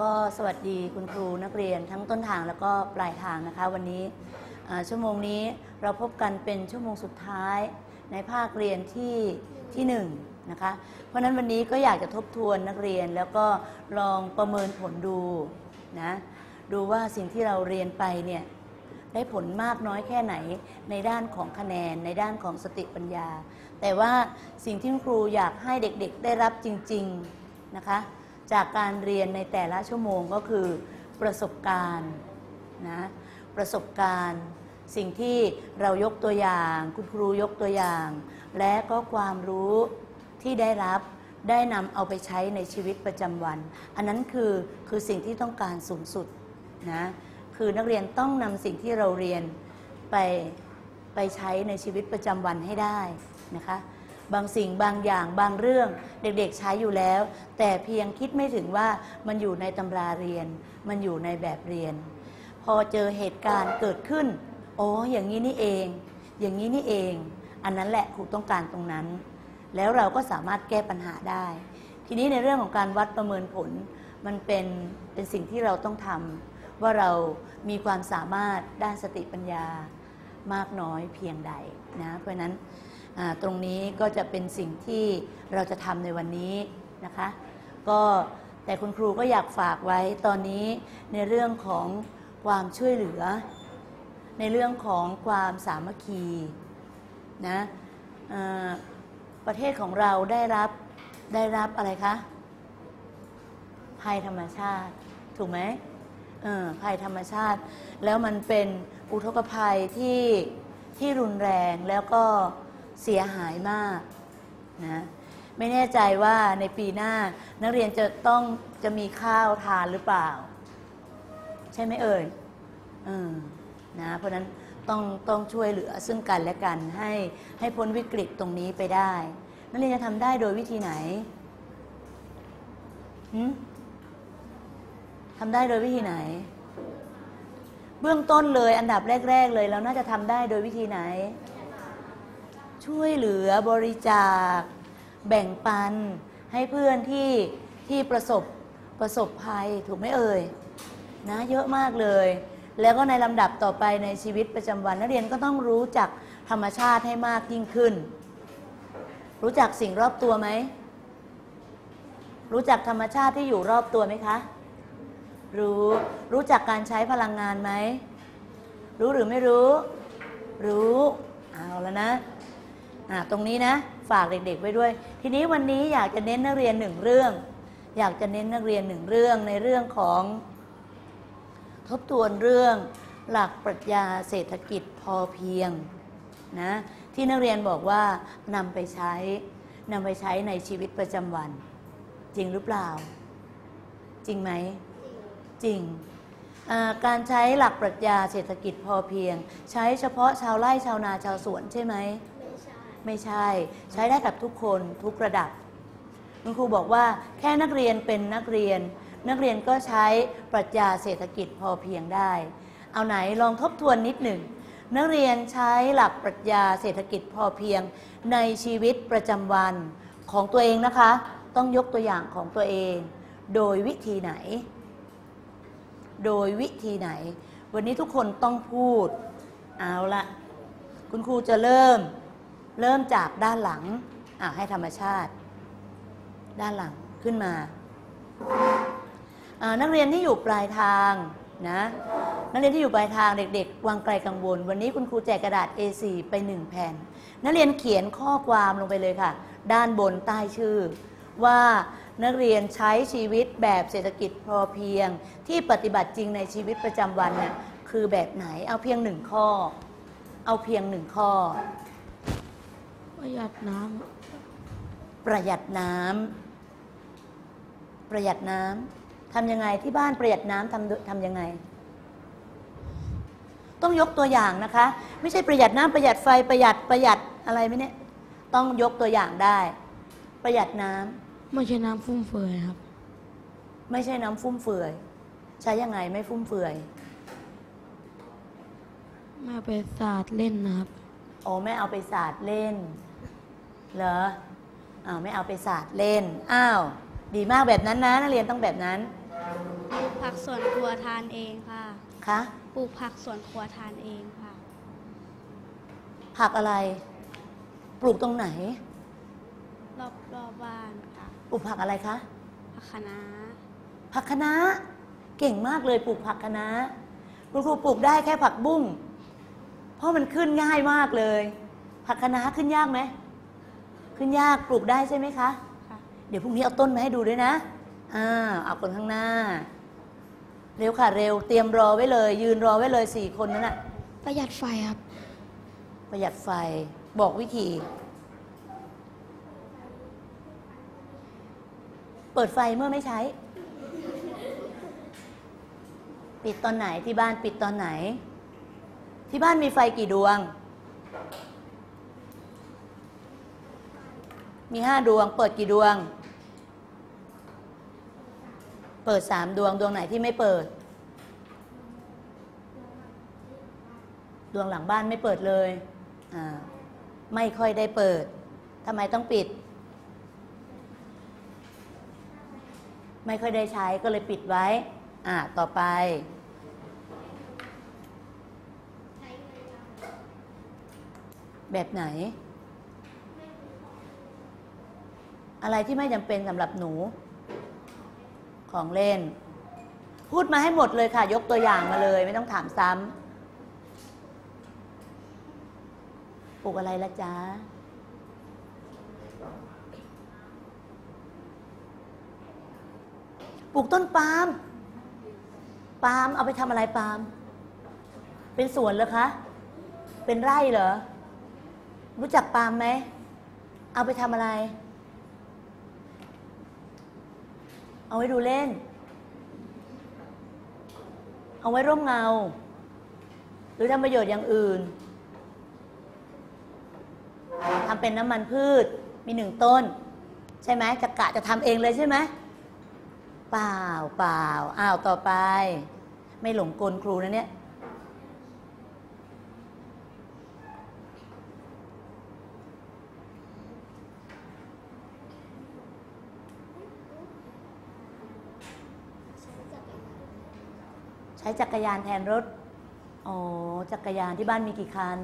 ก็สวัสดีคุณครูนักเรียนทั้งต้นทางแล้วก็ปลายทางนะคะ วันนี้ชั่วโมงนี้เราพบกันเป็นชั่วโมงสุดท้ายในภาคเรียนที่ที่หนึ่งนะคะเพราะฉะนั้นวันนี้ก็อยากจะทบทวนนักเรียนแล้วก็ลองประเมินผลดูนะดูว่าสิ่งที่เราเรียนไปเนี่ยได้ผลมากน้อยแค่ไหนในด้านของคะแนนในด้านของสติปัญญา แต่ว่าสิ่งที่ครูอยากให้เด็กๆได้รับจริง ๆนะคะ จากการเรียนในแต่ละชั่วโมงก็คือประสบการณ์นะประสบการณ์สิ่งที่เรายกตัวอย่าง คุณครูยกตัวอย่าง และก็ความรู้ที่ได้รับได้นำเอาไปใช้ในชีวิตประจำวัน อันนั้นคือคือสิ่งที่ต้องการสูงสุดนะคือนักเรียนต้องนำสิ่งที่เราเรียนไปไปใช้ในชีวิตประจำวันให้ได้นะคะ บางสิ่งบางอย่างบางเรื่องเด็กๆใช้อยู่แล้ว แต่เพียงคิดไม่ถึงว่ามันอยู่ในตำราเรียน มันอยู่ในแบบเรียน พอเจอเหตุการณ์เกิดขึ้นโอ้อย่างนี้นี่เอง อย่างนี้นี่เอง อันนั้นแหละครูต้องการตรงนั้น แล้วเราก็สามารถแก้ปัญหาได้ ทีนี้ในเรื่องของการวัดประเมินผล มันเป็นเป็นสิ่งที่เราต้องทำว่าเรามีความสามารถด้านสติปัญญามากน้อยเพียงใดนะเพราะนั้น ตรงนี้ก็จะเป็นสิ่งที่เราจะทำในวันนี้นะคะ ก็แต่คุณครูก็อยากฝากไว้ตอนนี้ในเรื่องของความช่วยเหลือ ในเรื่องของความสามัคคีนะประเทศของเราได้รับได้รับอะไรคะภัยธรรมชาติ ถูกไหมภัยธรรมชาติ แล้วมันเป็นอุทกภัยที่ที่รุนแรงแล้วก็ เสียหายมากนะไม่แน่ใจว่าในปีหน้านักเรียนจะต้องจะมีข้าวทานหรือเปล่า ใช่ไหมเอ่ยเออนะเพราะนั้นต้องต้องช่วยเหลือซึ่งกันและกันให้ให้พ้นวิกฤตตรงนี้ไปได้ นักเรียนจะทำได้โดยวิธีไหนหทำได้โดยวิธีไหน เบื้องต้นเลยอันดับแรก ๆ เลยเราน่าจะทำได้โดยวิธีไหน ช่วยเหลือบริจาค แบ่งปัน ให้เพื่อนที่ที่ประสบประสบภัยถูกไหมเอ่ยนะเยอะมากเลย แล้วก็ในลำดับต่อไปในชีวิตประจำวันนักเรียนก็ต้องรู้จักธรรมชาติให้มากยิ่งขึ้น รู้จักสิ่งรอบตัวไหม รู้จักธรรมชาติที่อยู่รอบตัวไหมคะ รู้รู้จักการใช้พลังงานไหม รู้หรือไม่รู้ รู้ เอาแล้วนะ ตรงนี้นะฝากเด็กๆไว้ด้วย ทีนี้วันนี้อยากจะเน้นนักเรียนหนึ่งเรื่อง อยากจะเน้นนักเรียนหนึ่งเรื่องในเรื่องของ ทบทวนเรื่อง หลักปรัชญาเศรษฐกิจพอเพียงนะที่นักเรียนบอกว่านำไปใช้นำไปใช้ในชีวิตประจำวัน จริงหรือเปล่า จริงไหม จริงการใช้หลักปรัชญาเศรษฐกิจพอเพียง ใช้เฉพาะชาวไร่ชาวนาชาวสวนใช่ไหม ไม่ใช่ ใช้ได้กับทุกคนทุกระดับ คุณครูบอกว่าแค่นักเรียนเป็นนักเรียน นักเรียนก็ใช้ปรัชญาเศรษฐกิจพอเพียงได้ เอาไหนลองทบทวนนิดหนึ่งนักเรียนใช้หลักปรัชญาเศรษฐกิจพอเพียงในชีวิตประจำวันของตัวเองนะคะ ต้องยกตัวอย่างของตัวเอง โดยวิธีไหน โดยวิธีไหน วันนี้ทุกคนต้องพูด เอาละคุณครูจะเริ่ม เริ่มจากด้านหลังอะให้ธรรมชาติ ด้านหลังขึ้นมาอ่านักเรียนที่อยู่ปลายทางนะนักเรียนที่อยู่ปลายทางเด็ก ๆ วางไกลกังวล วันนี้คุณครูแจกกระดาษ A4 ไปหนึ่งแผ่น นักเรียนเขียนข้อความลงไปเลยค่ะ ด้านบนใต้ชื่อ ว่านักเรียนใช้ชีวิตแบบเศรษฐกิจพอเพียง ที่ปฏิบัติจริงในชีวิตประจำวันเนี่ยคือแบบไหนเอาเพียงหนึ่งข้อ เอาเพียงหนึ่งข้อ ประหยัดน้ประหยัดน้ำประหยัดน้ำทำยังไงที่บ้านประหยัดน้ำทำทำยังไง ต้องยกตัวอย่างนะคะ ไม่ใช่ประหยัดน้ำประหยัดไฟประหยัดประหยัดอะไรไหมเนี่ยต้องยกตัวอย่างได้ ประหยัดน้ำำไม่ใช่น้ำฟุ่มเฟือยครับ ไม่ใช่น้ำฟุ่มเฟือยใช้ยังไงไม่ฟุ่มเฟือยแม่ไปสาดเล่นนะครับอ๋อไม่เอาไปสาดเล่น เหรออ้าวไม่เอาไปสาดเล่น อ้าว ดีมากแบบนั้นนะนักเรียนต้องแบบนั้นผักสวนครัวทานเองค่ะ คะ ปลูกผักสวนครัวทานเองค่ะ ผักอะไร ปลูกตรงไหน รอบรอบบ้านค่ะ ปลูกผักอะไรคะ ผักคะน้าผักคะน้าเก่งมากเลยปลูกผักคะน้าคุณครูปลูกได้แค่ผักบุ้ง เพราะมันขึ้นง่ายมากเลย ผักคะน้าขึ้นยากไหม ขึ้นยากปลูกได้ใช่ไหมคะค่ะเดี๋ยวพรุ่งนี้เอาต้นมาให้ดูด้วยนะ อ่า เอาคนข้างหน้า เร็วค่ะ เร็ว เตรียมรอไว้เลย ยืนรอไว้เลยสี่คนนั้นน่ะประหยัดไฟครับ ประหยัดไฟ บอกวิธี เปิดไฟเมื่อไม่ใช้ ปิดตอนไหนที่บ้านปิดตอนไหน ที่บ้านมีไฟกี่ดวง มีห้าดวง เปิดกี่ดวง เปิดสามดวง ดวงไหนที่ไม่เปิด ดวงหลังบ้านไม่เปิดเลย อ่า ไม่ค่อยได้เปิด ทำไมต้องปิด ไม่ค่อยได้ใช้ก็เลยปิดไว้ อ่า ต่อไปแบบไหน อะไรที่ไม่จำเป็นสำหรับหนู ของเล่น พูดมาให้หมดเลยค่ะ ยกตัวอย่างมาเลย ไม่ต้องถามซ้ำปลูกอะไรละจ๊ะปลูกต้นปาล์ม ปาล์มเอาไปทำอะไรปาล์ม เป็นสวนเหรอคะ เป็นไร่เหรอ รู้จักปาล์มไหม เอาไปทำอะไร เอาไว้ดูเล่น เอาไว้ร่มเงา หรือทำประโยชน์อย่างอื่นทำเป็นน้ำมันพืชมีหนึ่งต้น ใช่ไหมจะกะจะทำเองเลยใช่ไหมเปล่าเปล่าอ้าวต่อไป ไม่หลงกลครูนะเนี่ย ใช้จักรยานแทนรถ อ๋อ จักรยานที่บ้านมีกี่คัน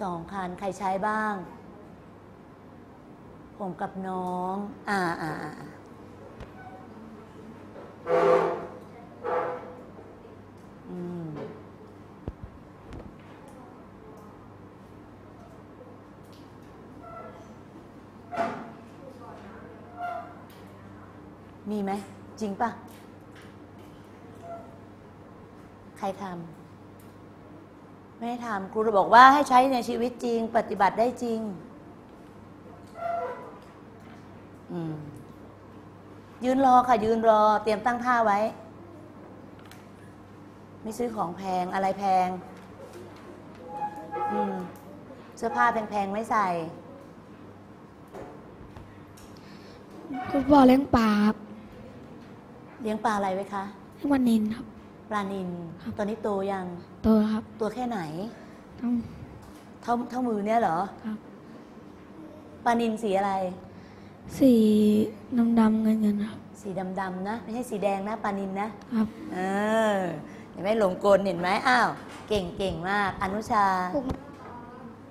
สองคัน ใครใช้บ้าง ผมกับน้อง อ่าอ่าอ่าอ่าอืม มีไหม จริงปะ ใครทำไม่ได้ทำครูจะบอกว่าให้ใช้ในชีวิตจริง ปฏิบัติได้จริงอืมยืนรอค่ะ ยืนรอ เตรียมตั้งท่าไว้ ไม่ซื้อของแพงอะไรแพงอืมเสื้อผ้าแพงๆไม่ใส่คุณพ่อเลี้ยงปลาครับเลี้ยงปลาอะไรไว้คะเลี้ยงวันนินครับ ปลานินครับ ตอนนี้โตยังโตแล้วครับตัวแค่ไหน ต้องเท่าเท่ามือเนี่ยเหรอครับ ปลานินสีอะไร สีดำดำๆเงินเงินๆครับ สีดำๆนะ ไม่ใช่สีแดงนะปลานินนะ ครับ เออเห็นไหมหลงกลเห็นไหมอ้าว เก่งเก่งมาก อนุชา ปลูก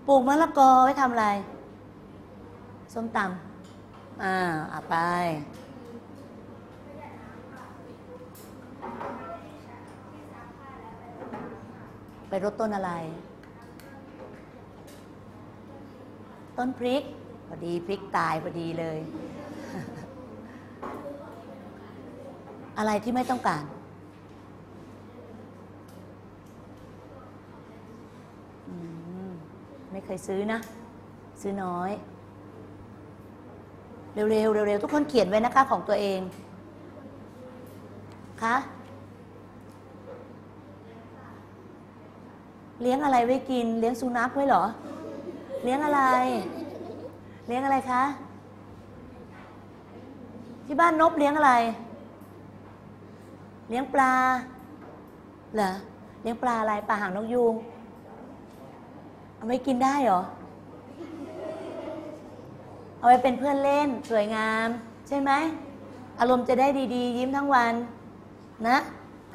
ปลูกมะละกอไว้ทำอะไร ส้มตำอ่าอะไป ไปรดต้นอะไร ต้นพริกพอดีพริกตายพอดีเลย อะไรที่ไม่ต้องการไม่เคยซื้อนะ ซื้อน้อย เร็วๆเร็วๆทุกคนเขียนไว้นะคะของตัวเองคะ เลี้ยงอะไรไว้กิน เลี้ยงสุนัขไว้เหรอ เลี้ยงอะไร เลี้ยงอะไรคะ ที่บ้านนบเลี้ยงอะไร เลี้ยงปลา เหรอ เลี้ยงปลาอะไร ปลาหางนกยูง เอาไว้กินได้เหรอ เอาไว้เป็นเพื่อนเล่นสวยงาม ใช่ไหม อารมณ์จะได้ดี ๆ ยิ้มทั้งวัน นะ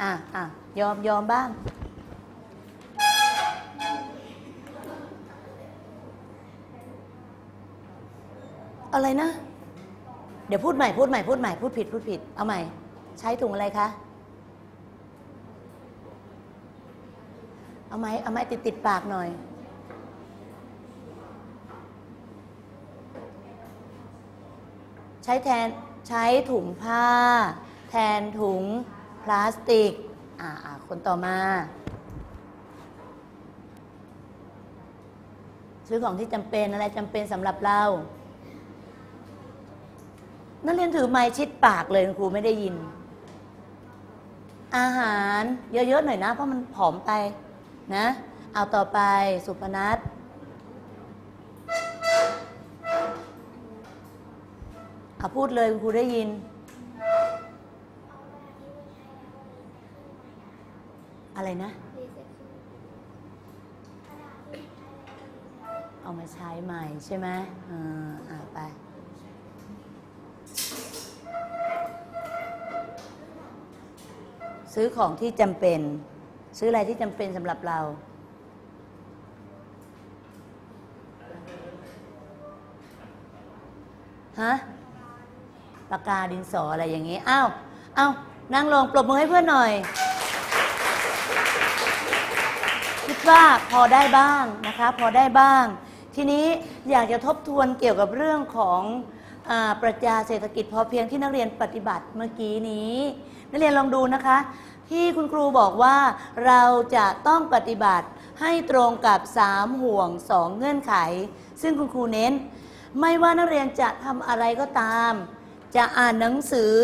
อะอะยอมยอมบ้าง อะไรนะ เดี๋ยวพูดใหม่พูดใหม่พูดใหม่พูดผิดพูดผิด เอาใหม่ ใช้ถุงอะไรคะ เอาไม้เอาไม้ติดติดปากหน่อย ใช้แทนใช้ถุงผ้า แทนถุงพลาสติก อ่าอ่าคนต่อมา ซื้อของที่จำเป็นอะไรจำเป็นสำหรับเรา นักเรียนถือไม้ชิดปากเลยครูไม่ได้ยิน อาหารเยอะๆหน่อยนะ เพราะมันผอมไปนะ เอาต่อไปสุพนัทเอาพูดเลยครูได้ยิน อะไรนะ เอามาใช้ใหม่ใช่ไหมอ่า ซื้อของที่จำเป็น ซื้ออะไรที่จำเป็นสำหรับเรา ฮะปากกาดินสออะไรอย่างงี้ อ้าว อ้าว นั่งลงปรบมือให้เพื่อนหน่อย คิดว่าพอได้บ้างนะคะ พอได้บ้าง ทีนี้อยากจะทบทวนเกี่ยวกับเรื่องของอปรัชญาเศรษฐกิจพอเพียงที่นักเรียนปฏิบัติเมื่อกี้นี้ นักเรียนลองดูนะคะ ที่คุณครูบอกว่าเราจะต้องปฏิบัติให้ตรงกับ 3 ห่วง 2 เงื่อนไข ซึ่งคุณครูเน้น ไม่ว่านักเรียนจะทำอะไรก็ตาม จะอ่านหนังสือ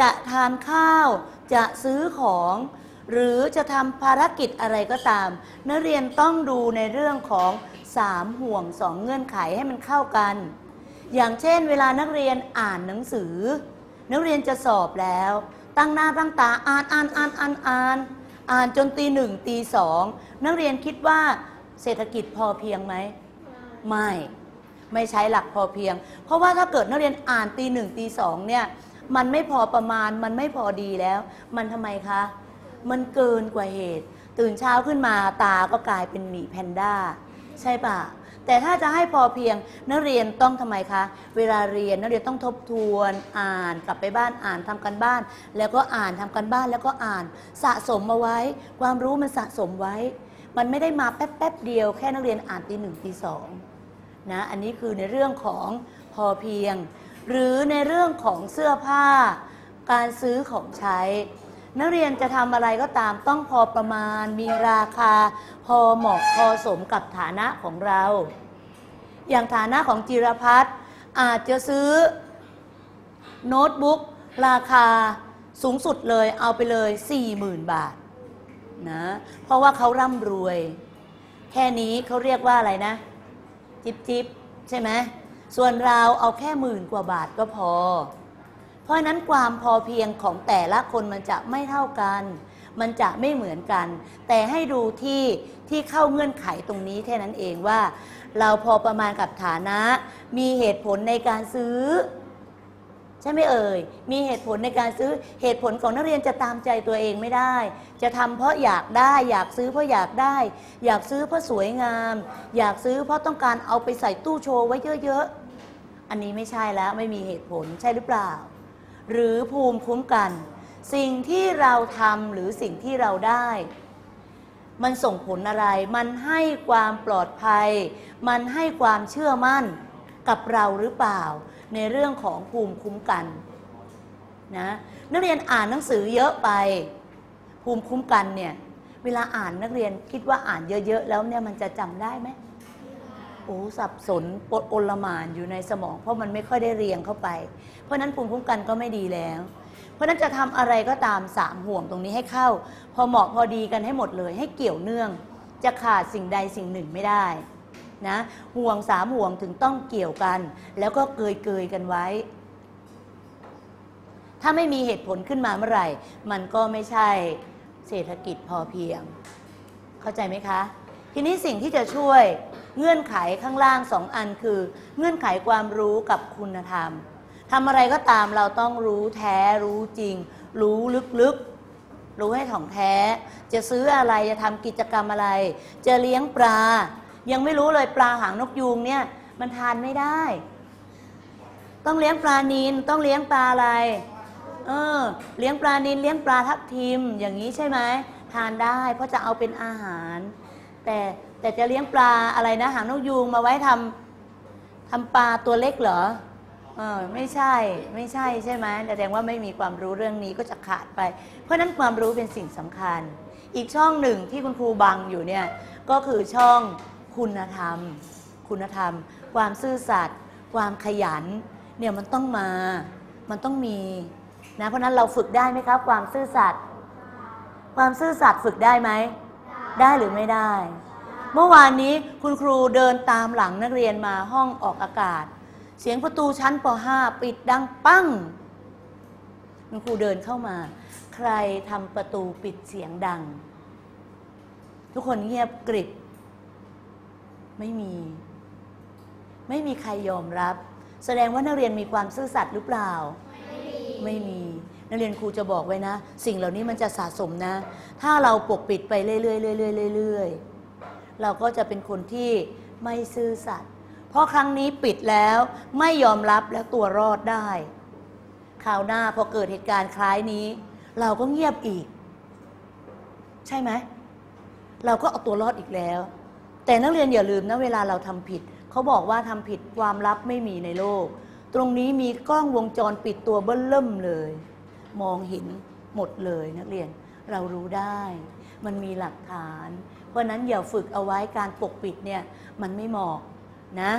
จะทานข้าว จะซื้อของ หรือจะทำภารกิจอะไรก็ตาม นักเรียนต้องดูในเรื่องของ 3 ห่วง 2 เงื่อนไขให้มันเข้ากัน อย่างเช่น เวลานักเรียนอ่านหนังสือ นักเรียนจะสอบแล้ว ตั้งหน้าตั้งตาอ่านอ่านอ่านอ่านอ่านอ่านจนตีหนึ่งตีสองนักเรียนคิดว่าเศรษฐกิจพอเพียงไหมไม่ ไม่ใช้หลักพอเพียง เพราะว่าถ้าเกิดนักเรียนอ่านตีหนึ่งตีสองเนี่ยมันไม่พอประมาณมันไม่พอดีแล้ว มันทำไมคะ มันเกินกว่าเหตุ ตื่นเช้าขึ้นมาตาก็กลายเป็นหมีแพนด้า ใช่ปะ แต่ถ้าจะให้พอเพียงนักเรียนต้องทำไมคะ เวลาเรียนนักเรียนต้องทบทวนอ่านกลับไปบ้านอ่านทำกันบ้าน แล้วก็อ่านทำกันบ้านแล้วก็อ่าน สะสมมาไว้ ความรู้มันสะสมไว้ มันไม่ได้มาแป๊บๆเดียวแค่นักเรียนอ่านตีหนึ่งตีสองนะอันนี้คือในเรื่องของพอเพียง หรือในเรื่องของเสื้อผ้า การซื้อของใช้ นักเรียนจะทำอะไรก็ตามต้องพอประมาณ มีราคา พอเหมาะพอสมกับฐานะของเรา อย่างฐานะของจิรพัฒน์อาจจะซื้อโน้ตบุ๊กราคาสูงสุดเลยเอาไปเลย 40,000 บาทนะเพราะว่าเขาร่ำรวย แค่นี้เขาเรียกว่าอะไรนะ จิบจิบใช่ไหมส่วนเราเอาแค่หมื่นกว่าบาทก็พอ เพราะนั้นความพอเพียงของแต่ละคนมันจะไม่เท่ากัน มันจะไม่เหมือนกัน แต่ให้ดูที่ที่เข้าเงื่อนไขตรงนี้แค่นั้นเองว่า เราพอประมาณกับฐานะ มีเหตุผลในการซื้อ ใช่ไหมเอ่ย มีเหตุผลในการซื้อเหตุผลของนักเรียนจะตามใจตัวเองไม่ได้ จะทำเพราะอยากได้ อยากซื้อเพราะอยากได้ อยากซื้อเพราะสวยงาม อยากซื้อเพราะต้องการเอาไปใส่ตู้โชว์ไว้เยอะๆอันนี้ไม่ใช่แล้วไม่มีเหตุผลใช่หรือเปล่า หรือภูมิคุ้มกัน สิ่งที่เราทำหรือสิ่งที่เราได้ มันส่งผลอะไร มันให้ความปลอดภัย มันให้ความเชื่อมั่นกับเราหรือเปล่า ในเรื่องของภูมิคุ้มกันนะนักเรียนอ่านหนังสือเยอะไป ภูมิคุ้มกันเนี่ยเวลาอ่านนักเรียนคิดว่าอ่านเยอะๆ แล้วเนี่ยมันจะจำได้ไหม โอ้สับสนปดโอลมานอยู่ในสมอง เพราะมันไม่ค่อยได้เรียงเข้าไป เพราะนั้นภูมิคุ้มกันก็ไม่ดีแล้ว เพราะนั้นจะทำอะไรก็ตามสามห่วงตรงนี้ให้เข้า พอเหมาะพอดีกันให้หมดเลย ให้เกี่ยวเนื่อง จะขาดสิ่งใดสิ่งหนึ่งไม่ได้นะห่วงสามห่วงถึงต้องเกี่ยวกัน แล้วก็เกยเกยกันไว้ ถ้าไม่มีเหตุผลขึ้นมาเมื่อไหร่ มันก็ไม่ใช่เศรษฐกิจพอเพียง เข้าใจไหมคะ ทีนี้สิ่งที่จะช่วย เงื่อนไขข้างล่างสองอันคือ เงื่อนไขความรู้กับคุณธรรมทำอะไรก็ตามเราต้องรู้แท้รู้จริง รู้ลึกๆ รู้ให้ถ่องแท้ จะซื้ออะไรจะทำกิจกรรมอะไร จะเลี้ยงปลา ยังไม่รู้เลยปลาหางนกยูงเนี่ย มันทานไม่ได้ ต้องเลี้ยงปลานินต้องเลี้ยงปลาอะไร เออ เลี้ยงปลานินเลี้ยงปลาทับทิมอย่างนี้ใช่ไหมทานได้ เพราะจะเอาเป็นอาหาร แต่ แต่จะเลี้ยงปลาอะไรนะ หางนกยูงมาไว้ทำทำปลาตัวเล็กเหรอเออไม่ใช่ไม่ใช่ใช่ไหมแสดงว่าไม่มีความรู้เรื่องนี้ก็จะขาดไป เพราะนั้นความรู้เป็นสิ่งสำคัญ อีกช่องหนึ่งที่คุณครูบังอยู่เนี่ยก็คือช่องคุณธรรม คุณธรรม ความซื่อสัตย์ความขยันเนี่ยมันต้องมา มันต้องมีนะเพราะนั้นเราฝึกได้ไหมครับ ความซื่อสัตย์ความซื่อสัตย์ฝึกได้ไหมได้หรือไม่ได้ เมื่อวานนี้คุณครูเดินตามหลังนักเรียนมาห้องออกอากาศ เสียงประตูชั้นป .5 ปิดดังปั้ง คุณครูเดินเข้ามา ใครทำประตูปิดเสียงดัง ทุกคนเงียบกริบ ไม่มี ไม่มีใครยอมรับ แสดงว่านักเรียนมีความซื่อสัตย์หรือเปล่า ไม่มีนักเรียนครูจะบอกไว้นะ สิ่งเหล่านี้มันจะสะสมนะ ถ้าเราปกปิดไปเรื่อยๆเรื่อยๆเรื่อยๆ เราก็จะเป็นคนที่ไม่ซื่อสัตย์เพราะครั้งนี้ปิดแล้วไม่ยอมรับแล้วตัวรอดได้คราวหน้าพอเกิดเหตุการณ์คล้ายนี้ เราก็เงียบอีก ใช่ไหมเราก็เอาตัวรอดอีกแล้ว แต่นักเรียนอย่าลืมนะเวลาเราทำผิด เขาบอกว่าทำผิดความลับไม่มีในโลก ตรงนี้มีกล้องวงจรปิดตัวเบิ้ลเริ่มเลย มองเห็นหมดเลยนักเรียนเรารู้ได้ มันมีหลักฐาน เพราะนั้นอย่าฝึกเอาไว้การปกปิดเนี่ยมันไม่เหมาะนะ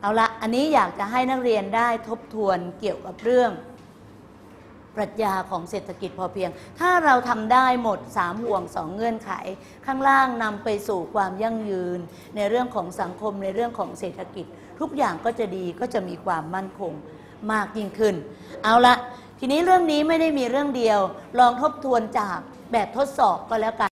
เอาละอันนี้อยากจะให้นักเรียนได้ทบทวนเกี่ยวกับเรื่อง ปรัชญาของเศรษฐกิจพอเพียง ถ้าเราทำได้หมด 3 ห่วง 2 เงื่อนไข ข้างล่างนำไปสู่ความยั่งยืน ในเรื่องของสังคมในเรื่องของเศรษฐกิจ ทุกอย่างก็จะดีก็จะมีความมั่นคงมากยิ่งขึ้น เอาละทีนี้เรื่องนี้ไม่ได้มีเรื่องเดียว ลองทบทวนจาก แบบทดสอบก็แล้วกัน